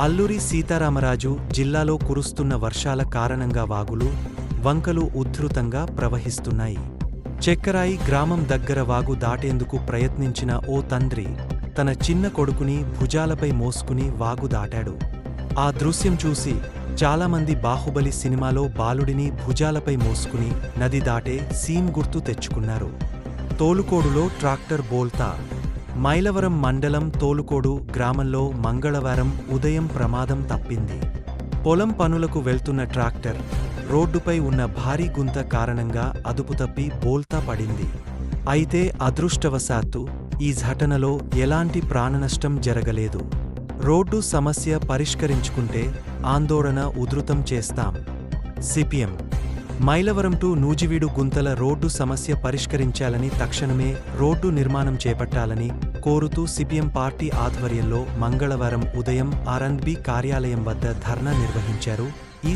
అల్లూరి సీతారామరాజు జిల్లాలో కురుస్తున్న వర్షాల కారణంగా వాగులు వంకలు ఉద్ధృతంగా ప్రవహిస్తున్నాయి. చెక్కరాయి గ్రామం దగ్గర వాగు దాటేందుకు ప్రయత్నించిన ఓ తండ్రి తన చిన్న కొడుకుని భుజాలపై మోసుకుని వాగు దాటాడు. ఆ దృశ్యం చూసి చాలామంది బాహుబలి సినిమాలో బాలుడిని భుజాలపై మోసుకుని నది దాటే సీన్ గుర్తు తెచ్చుకున్నారు. తోలుకోడులో ట్రాక్టర్ బోల్తా మైలవరం మండలం తోలుకోడు గ్రామంలో మంగళవారం ఉదయం ప్రమాదం తప్పింది. పొలం పనులకు వెళ్తున్న ట్రాక్టర్ రోడ్డుపై ఉన్న భారీ గుంత కారణంగా అదుపుతప్పి బోల్తా పడింది. అయితే అదృష్టవశాత్తు ఈ ఘటనలో ఎలాంటి ప్రాణనష్టం జరగలేదు. రోడ్డు సమస్య పరిష్కరించుకుంటే ఆందోళన ఉధృతం చేస్తాం. సిపిఎం మైలవరం టు నూజివీడు గుంతల రోడ్డు సమస్య పరిష్కరించాలని తక్షణమే రోడ్డు నిర్మాణం చేపట్టాలని కోరుతూ సిపిఎం పార్టీ ఆధ్వర్యంలో మంగళవారం ఉదయం ఆర్ఎండ్బి కార్యాలయం వద్ద ధర్నా నిర్వహించారు ఈ